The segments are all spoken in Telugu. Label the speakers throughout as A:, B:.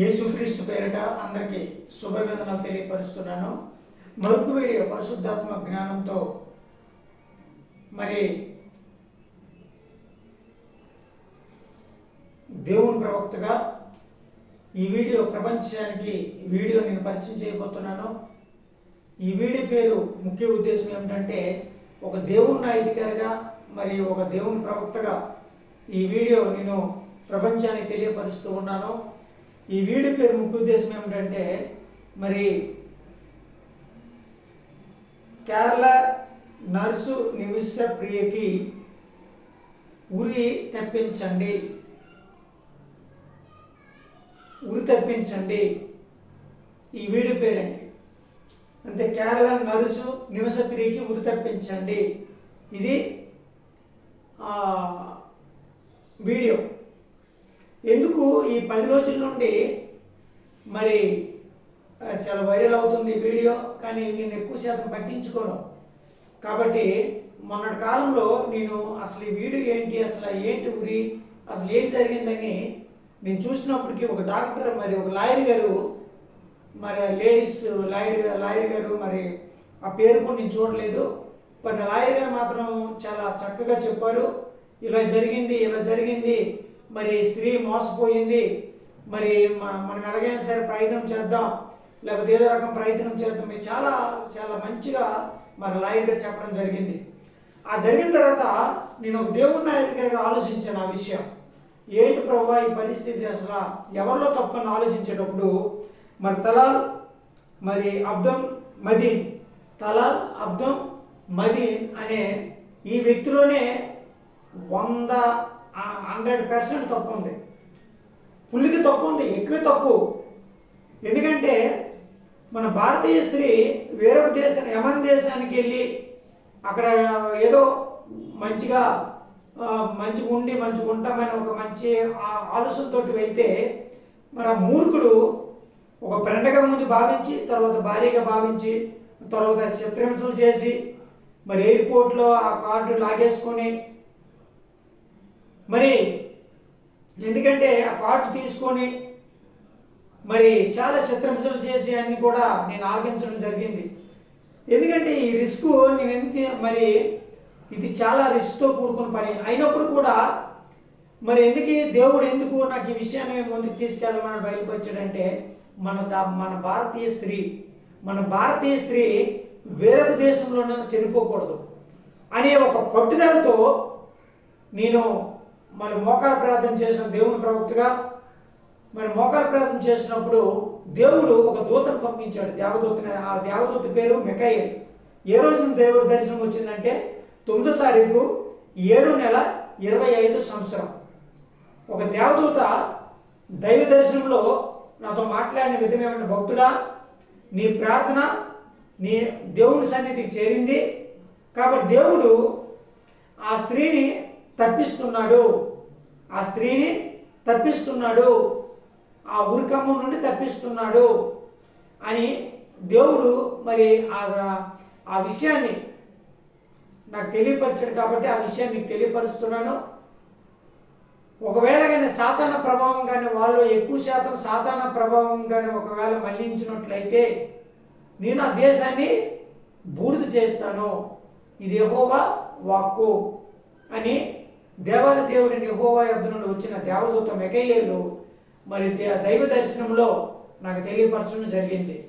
A: యేసుక్రీస్తు పేరిట అందరికీ శుభవేదనలు తెలియపరుస్తున్నాను. మరొక వీడియో పరిశుద్ధాత్మ జ్ఞానంతో మరి దేవుని ప్రవక్తగా ఈ వీడియో ప్రపంచానికి వీడియో నేను పరిచయం చేయబోతున్నాను. ఈ వీడియో పేరు ముఖ్య ఉద్దేశం ఏమిటంటే ఒక దేవుని అధికారిగా మరి ఒక దేవుని ప్రవక్తగా ఈ వీడియో నేను ప్రపంచానికి తెలియపరుస్తూ ఉన్నాను. ఈ వీడియో పేరు ముఖ్య ఉద్దేశం ఏమిటంటే మరి కేరళ నర్సు నిమిష ప్రియకి ఉరి తెప్పించండి. ఉరి తెప్పించండి. ఈ వీడియో పేరండి. అంతే కేరళ నర్సు నివస ప్రియకి ఉరి తెప్పించండి. ఇది వీడియో. ఎందుకు ఈ పది రోజుల నుండి మరి చాలా వైరల్ అవుతుంది వీడియో కానీ నేను ఎక్కువ శాతం పట్టించుకోను. కాబట్టి మొన్నటి కాలంలో నేను అసలు ఈ వీడియో ఏంటి అసలు ఏంటి ఉరి అసలు ఏంటి జరిగిందని నేను చూసినప్పటికీ ఒక డాక్టర్ మరి ఒక లాయర్ గారు మరి లేడీస్ లాయర్ లాయర్ గారు మరి ఆ పేరు కూడా నేను చూడలేదు. బట్ లాయర్ గారు మాత్రం చాలా చక్కగా చెప్పారు. ఇలా జరిగింది ఇలా జరిగింది మరి స్త్రీ మోసపోయింది. మరి మనం ఎలాగైనా సరే ప్రయత్నం చేద్దాం. లేకపోతే ఏదో రకం ప్రయత్నం చేద్దాం మీరు చాలా చాలా మంచిగా మరి లాయర్గా చెప్పడం జరిగింది. ఆ జరిగిన తర్వాత నేను ఒక దేవుని నాయకుడిగా ఆలోచించాను ఆ విషయం. ఏంటి ప్రభా ఈ పరిస్థితి అసలు? ఎవరిలో తప్పని ఆలోచించేటప్పుడు మరి తలాల్ మరి Abdo Mahdi Talal Abdo Mahdi అనే ఈ వ్యక్తిలోనే వంద హండ్రెడ్ పర్సెంట్ తప్పు ఉంది. పుల్లికి తప్పు ఉంది ఎక్కువ తప్పు. ఎందుకంటే మన భారతీయ స్త్రీ వేరొక దేశం యమన్ దేశానికి వెళ్ళి అక్కడ ఏదో మంచిగా మంచిగా ఉండి మంచిగా ఉంటామని ఒక మంచి ఆలోచనతో వెళ్తే మరి ఆ మూర్ఖుడు ఒక ఫ్రెండ్గా ముందు భావించి తర్వాత భారీగా భావించి తర్వాత చిత్రహింసలు చేసి మరి ఎయిర్పోర్ట్లో ఆ కార్డు లాగేసుకొని మరి ఎందుకంటే ఆ కార్డు తీసుకొని మరి చాలా చిత్రహింసలు చేసి అన్ని కూడా నేను ఆలకించడం జరిగింది. ఎందుకంటే ఈ రిస్క్ నేను ఎందుకు మరి ఇది చాలా రిస్క్తో కూడుకున్న పని. అయినప్పుడు కూడా మరి ఎందుకు దేవుడు ఎందుకు నాకు ఈ విషయాన్ని ముందుకు తీసుకెళ్ళమని బయలుపరిచాడంటే మన దా మన భారతీయ స్త్రీ మన భారతీయ స్త్రీ వేరొక దేశంలోనే చనిపోకూడదు అనే ఒక పట్టుదలతో నేను మరి మోకాల ప్రార్థన చేసిన దేవుని ప్రవక్తగా మరి మోకాల ప్రార్థన చేసినప్పుడు దేవుడు ఒక దూతను పంపించాడు. దేవదూతని ఆ దేవదూత పేరు మెకయ్య ఏ రోజున దేవుడి దర్శనం వచ్చిందంటే తొమ్మిదో తారీఖు ఏడు నెల ఇరవై ఐదు సంవత్సరం. ఒక దేవదూత దైవ దర్శనంలో నాతో మాట్లాడిన విధం ఏమంటే భక్తుడా నీ ప్రార్థన నీ దేవుని సన్నిధికి చేరింది. కాబట్టి దేవుడు ఆ స్త్రీని తప్పిస్తున్నాడు. ఆ స్త్రీని తప్పిస్తున్నాడు. ఆ ఉరికమ్మ నుండి తప్పిస్తున్నాడు అని దేవుడు మరి ఆ ఆ విషయాన్ని నాకు తెలియపరిచాడు కాబట్టి ఆ విషయాన్ని మీకు తెలియపరుస్తున్నాను. ఒకవేళ కానీ సాధారణ ప్రభావం కానీ వాళ్ళు ఎక్కువ శాతం సాధారణ ప్రభావం కానీ ఒకవేళ మళ్ళించినట్లయితే నేను ఆ దేశాన్ని బూడిద చేస్తాను. ఇది ఎహోవా వాక్కు అని దేవాది దేవుడి నిహోవా యొద్ నుండి వచ్చిన దేవదూత మెకయ్యేలు మరి దే- దైవ దర్శనంలో నాకు తెలియపరచడం జరిగింది.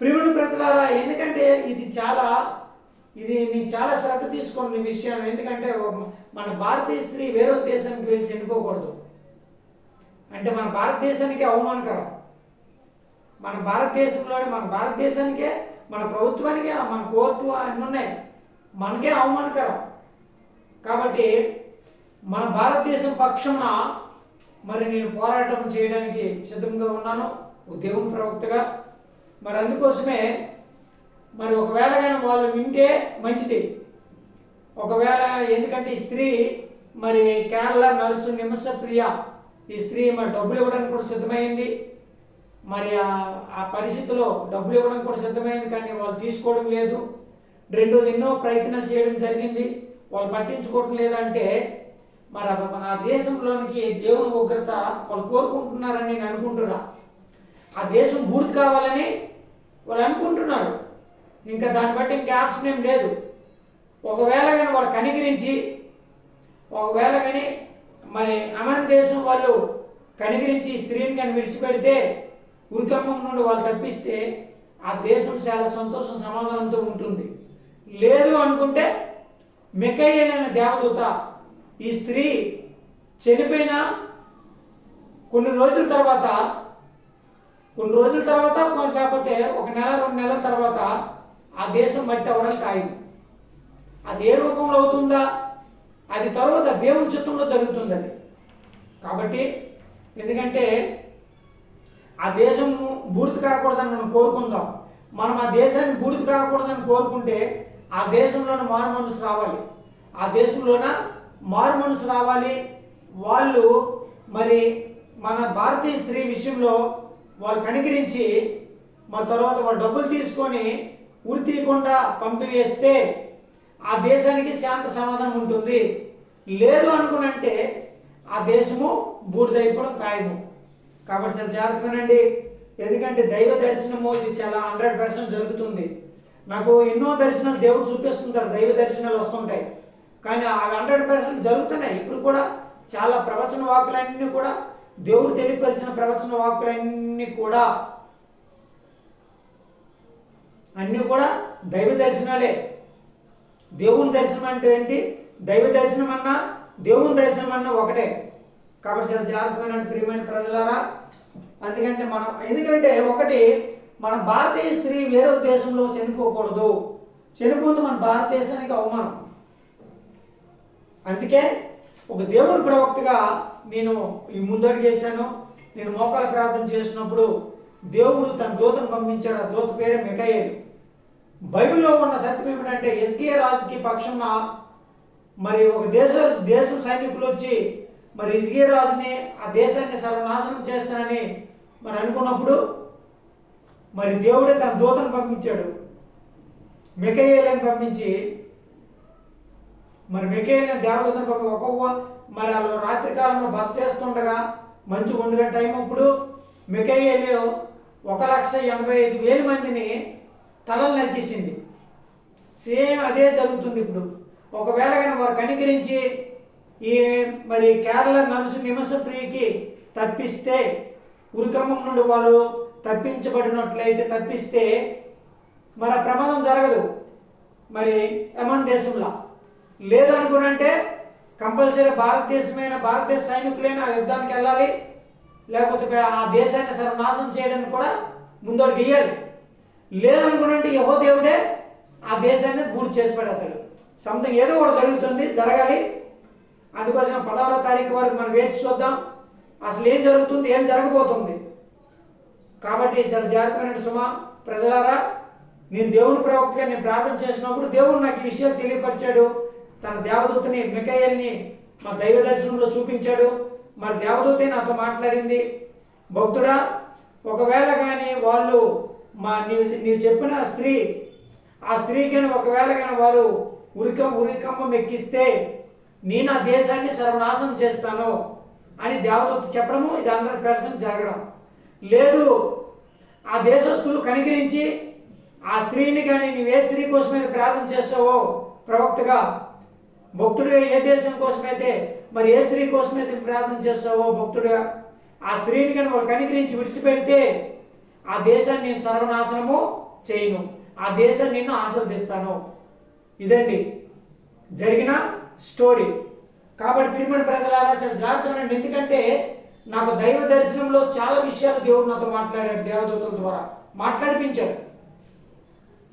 A: ప్రియుడు ప్రజలారా ఎందుకంటే ఇది చాలా ఇది నేను చాలా శ్రద్ధ తీసుకున్న విషయం. ఎందుకంటే మన భారతీయ స్త్రీ వేరే దేశానికి వెళ్ళి చనిపోకూడదు. అంటే మన భారతదేశానికి అవమానకరం. మన భారతదేశంలోని మన భారతదేశానికే మన ప్రభుత్వానికే మన కోర్టు అన్నీ ఉన్నాయి. మనకే అవమానకరం. కాబట్టి మన భారతదేశం పక్షమున మరి నేను పోరాటం చేయడానికి సిద్ధంగా ఉన్నాను. ఒక దేవుని ప్రవక్తగా. మరి అందుకోసమే మరి ఒకవేళ కానీ వాళ్ళు వింటే మంచిది. ఒకవేళ ఎందుకంటే ఈ స్త్రీ మరి కేరళ నర్సు నిమస ప్రియ ఈ స్త్రీ మరి డబ్బులు ఇవ్వడానికి కూడా సిద్ధమైంది. మరి ఆ- పరిస్థితిలో డబ్బులు ఇవ్వడం కూడా సిద్ధమైంది కానీ వాళ్ళు తీసుకోవడం లేదు. రెండోది ఎన్నో ప్రయత్నాలు చేయడం జరిగింది. వాళ్ళు పట్టించుకోవడం లేదంటే మరి ఆ- దేశంలోనికి దేవుని ఉగ్రత వాళ్ళు కోరుకుంటున్నారని నేను అనుకుంటున్నా. ఆ దేశం పూర్తి కావాలని వాళ్ళు అనుకుంటున్నారు. ఇంకా దాన్ని బట్టి ఇంకా ఆప్షన్ ఏం లేదు. ఒకవేళ కానీ వాళ్ళు కనికరించి ఒకవేళ కానీ మరి అమన్ దేశం వాళ్ళు కనికరించి స్త్రీని కానీ విడిచిపెడితే ఉరికమ్మం నుండి వాళ్ళు తప్పిస్తే ఆ దేశం చాలా సంతోషం సమాధానంతో ఉంటుంది. లేదు అనుకుంటే మెకయ్యలైన దేవదూత ఈ స్త్రీ చనిపోయిన కొన్ని రోజుల తర్వాత కొన్ని రోజుల తర్వాత కొన్ని లేకపోతే ఒక నెల రెండు నెలల తర్వాత ఆ దేశం మట్టి అవ్వడం ఖాయం. అది ఏ రూపంలో అవుతుందా? అది తర్వాత దేవుని చిత్తంలో జరుగుతుంది అది కాబట్టి ఎందుకంటే ఆ దేశం బూడిద కాకూడదని మనం కోరుకుందాం. మనం ఆ దేశాన్ని బూడిద కాకూడదని కోరుకుంటే ఆ దేశంలోన మారు మనసు రావాలి. ఆ దేశంలోన మారు మనసు రావాలి. వాళ్ళు మరి మన భారతీయ స్త్రీ విషయంలో వాళ్ళు కనికరించి మరి తర్వాత వాళ్ళు డబ్బులు తీసుకొని ఉరి తీయకుండా పంపివేస్తే ఆ దేశానికి శాంత సమాధానం ఉంటుంది. లేదు అనుకునంటే ఆ దేశము బూడిదైపోవడం ఖాయము. కాబట్టి చాలా జాగ్రత్తగానండి. ఎందుకంటే దైవ దర్శనము ఇది చాలా హండ్రెడ్ పర్సెంట్ జరుగుతుంది. నాకు ఎన్నో దర్శనాలు దేవుడు చూపిస్తుంటారు దైవ దర్శనాలు వస్తుంటాయి. కానీ అవి హండ్రెడ్ పర్సెంట్ జరుగుతున్నాయి ఇప్పుడు కూడా చాలా ప్రవచన వాకులన్నీ కూడా దేవుడు తెలియపరిచిన ప్రవచన వాకులన్నీ కూడా అన్నీ కూడా దైవ దర్శనాలే. దేవుని దర్శనం అంటే ఏంటి? దైవ దర్శనం అన్నా దేవుని దర్శనం అన్నా ఒకటే. కాబట్టి చాలా జాగ్రత్తమైన ప్రియమైన ప్రజలారా. అందుకంటే మనం ఎందుకంటే ఒకటి మన భారతీయ స్త్రీ వేరే దేశంలో చనిపోకూడదు. చనిపోతే మన భారతదేశానికి అవమానం. అందుకే ఒక దేవుని ప్రవక్తగా నేను ఈ చేశాను నేను మోకాల ప్రార్థన చేసినప్పుడు దేవుడు తన దూతను పంపించాడు. ఆ దూత పేరే మికయేలు బైబిల్లో ఉన్న సత్యం ఏమిటంటే ఎస్కే రాజుకి పక్షంన మరి ఒక దేశ దేశం సైనికులు వచ్చి మరి ఇజ్గే రాజుని ఆ దేశాన్ని సర్వనాశనం చేస్తానని మరి అనుకున్నప్పుడు మరి దేవుడే తన దూతను పంపించాడు. మికయేలని పంపించి మరి మికేలిన దేవదూతను పంపి ఒక్కొక్క మరి వాళ్ళు రాత్రి కాలంలో బస్ చేస్తుండగా మంచి ఒండుగా టైం అప్పుడు మికేలు ఒక లక్ష ఎనభై ఐదు వేల మందిని తలలు నరికేసింది. సేమ్ అదే జరుగుతుంది ఇప్పుడు. ఒకవేళ కానీ వారు కనికరించి ఈ మరి కేరళ నలుసు నిమసప్రియకి తప్పిస్తే ఉరికమ్మం నుండి వాళ్ళు తప్పించబడినట్లయితే తప్పిస్తే మరి ఆ ప్రమాదం జరగదు. మరి యమన్ దేశంలో. లేదనుకునంటే కంపల్సరీ భారతదేశమైన భారతదేశ సైనికులైన ఆ యుద్ధానికి వెళ్ళాలి. లేకపోతే ఆ దేశాన్ని సర్వనాశనం చేయడానికి కూడా ముందోడు గీయాలి లేదనుకునంటే యహో దేవుడే ఆ దేశాన్ని పూర్తి చేసి పెడతాడు. సంథింగ్ ఏదో ఒకటి జరుగుతుంది జరగాలి. అందుకోసం పదహారో తారీఖు వరకు మనం వేచి చూద్దాం. అసలు ఏం జరుగుతుంది ఏం జరగబోతుంది? కాబట్టి చాలా జాగ్రత్తమైన సుమ ప్రజలారా నేను దేవుని ప్రవక్తగా నేను ప్రార్థన చేసినప్పుడు దేవుడు నాకు ఈ విషయాలు తెలియపరిచాడు. తన దేవదూతని మికయల్ని మా దైవ దర్శనంలో చూపించాడు. మరి దేవదూతే నాతో మాట్లాడింది భక్తుడా ఒకవేళ కానీ వాళ్ళు మా నీవు నీవు చెప్పిన స్త్రీ ఆ స్త్రీకి ఒకవేళ కానీ వారు ఉరికం ఉరికంపం ఎక్కిస్తే నేను ఆ దేశాన్ని సర్వనాశనం చేస్తాను అని దేవదూత చెప్పడము ఇది హండ్రెడ్ పర్సెంట్ జరగడం. లేదు ఆ దేశస్తులు కనికరించి ఆ స్త్రీని కానీ నీవు ఏ స్త్రీ కోసమైతే ప్రార్థన చేస్తావో ప్రవక్తగా భక్తుడిగా ఏ దేశం కోసమైతే మరి ఏ స్త్రీ కోసమైతే ప్రార్థన చేస్తావో భక్తుడిగా ఆ స్త్రీని కానీ వాళ్ళు కనికరించి విడిచిపెడితే ఆ దేశాన్ని నేను సర్వనాశనము చేయను. ఆ దేశాన్ని నిన్ను ఆశ్రదిస్తాను ఇదండి జరిగిన స్టోరీ. కాబట్టి పిరిమిడ ప్రజలారా చాలా జాగ్రత్తగా ఎందుకంటే నాకు దైవ దర్శనంలో చాలా విషయాలు దేవుడు నాతో మాట్లాడాడు దేవదూతల ద్వారా. మాట్లాడిపించాడు.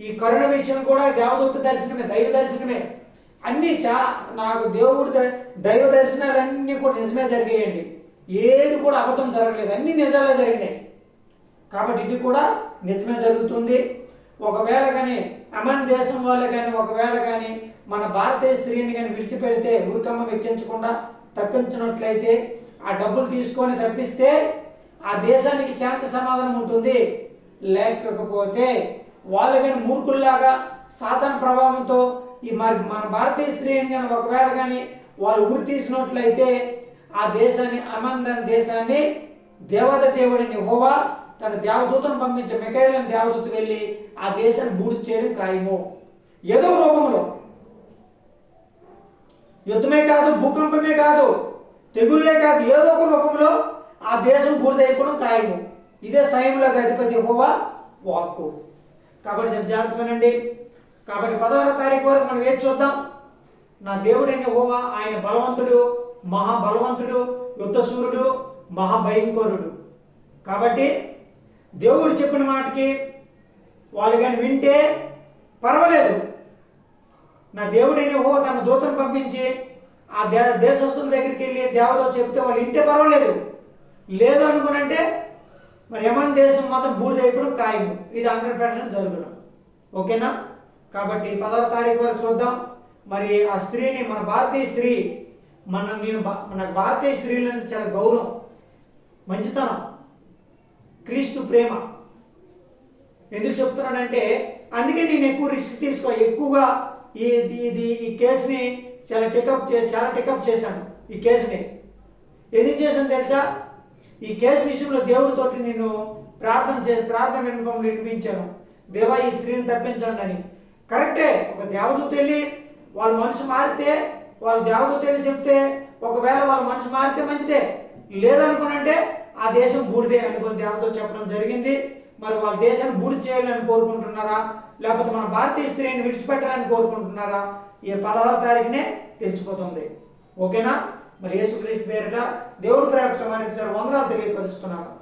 A: ఈ కరుణ విషయం కూడా దేవదూత దర్శనమే దైవ దర్శనమే. అన్నీ చా నాకు దేవుడి దైవ దర్శనాలన్నీ కూడా నిజమే జరిగాయండి. ఏది కూడా అబద్ధం జరగలేదు. అన్నీ నిజాలే జరిగినాయి. కాబట్టి ఇది కూడా నిజమే జరుగుతుంది. ఒకవేళ కానీ అమన్ దేశం వాళ్ళు కానీ ఒకవేళ కానీ మన భారతీయ స్త్రీని కానీ విడిచిపెడితే ఊరికమ్మ ఎక్కించకుండా తప్పించినట్లయితే ఆ డబ్బులు తీసుకొని తప్పిస్తే ఆ దేశానికి శాంతి సమాధానం ఉంటుంది. లేకపోతే వాళ్ళు కానీ మూర్ఖుల్లాగా సాధన ప్రభావంతో ఈ మరి మన భారతీయ స్త్రీని కానీ ఒకవేళ కానీ వాళ్ళు ఉరి తీసినట్లయితే ఆ దేశాన్ని అమందన్ దేశాన్ని దేవత దేవుడిని హోవా తన దేవదూతను పంపించే మికైలని దేవదూత వెళ్ళి ఆ దేశాన్ని బూడిద చేయడం ఖాయము. ఏదో రూపంలో. యుద్ధమే కాదు భూకంపమే కాదు తెగుళ్ళే కాదు ఏదో ఒక రూపంలో ఆ దేశం బూడిదైపోవడం ఖాయము. ఇదే సైన్యులకు అధిపతి హోవా వాక్కు. కాబట్టి జాగ్రత్త వినండి. కాబట్టి పదహారో తారీఖు వరకు మనం ఏం చూద్దాం? నా దేవుడైన హోవా ఆయన బలవంతుడు మహాబలవంతుడు యుద్ధసూరుడు మహాభయంకరుడు. కాబట్టి దేవుడు చెప్పిన మాటకి వాళ్ళు కానీ వింటే పర్వాలేదు. నా దేవుడైన హో తన దూతను పంపించి ఆ దే దేశస్తుల దగ్గరికి వెళ్ళి దేవతో చెప్తే వాళ్ళు ఇంటే పర్వాలేదు. లేదు అనుకునంటే మరి యమన్ దేశం మాత్రం బూడిదైపోవడం ఖాయము. ఇది హండ్రెడ్ పర్సెంట్ జరగడం ఓకేనా? కాబట్టి పదవ తారీఖు వరకు చూద్దాం. మరి ఆ స్త్రీని మన భారతీయ స్త్రీ మన నేను భా- మన భారతీయ స్త్రీలంటే చాలా గౌరవం మంచితనం క్రీస్తు ప్రేమ. ఎందుకు చెప్తున్నానంటే అందుకే నేను ఎక్కువ రిస్క్ తీసుకో ఎక్కువగా ఈ ఇది ఈ కేసుని చాలా టేకప్ చే చాలా టేకప్ చేశాను ఈ కేసుని. ఎందుకు చేశాను తెలుసా? ఈ కేసు విషయంలో దేవుడితోటి నేను ప్రార్థన చే ప్రార్థన వినిపించాను. దేవా ఈ స్త్రీని తప్పించండి అని. కరెక్టే. ఒక దేవదూత వెళ్ళి వాళ్ళ మనసు మారితే వాళ్ళ దేవదూత వెళ్ళి చెప్తే ఒకవేళ వాళ్ళ మనసు మారితే మంచిదే. లేదనుకునంటే ఆ దేశం బూడిదే అనుకుని దేవతో చెప్పడం జరిగింది. మరి వాళ్ళ దేశాన్ని బూడి చేయాలని కోరుకుంటున్నారా? లేకపోతే మన భారతీయ స్త్రీని విడిచిపెట్టాలని కోరుకుంటున్నారా? ఈ పదహారు తారీఖునే తెలిసిపోతుంది. ఓకేనా? మరి యేసుక్రీస్తు పేరిట దేవుడు ప్రేమతో మనకి వందనాలు తెలియపరుస్తున్నాను.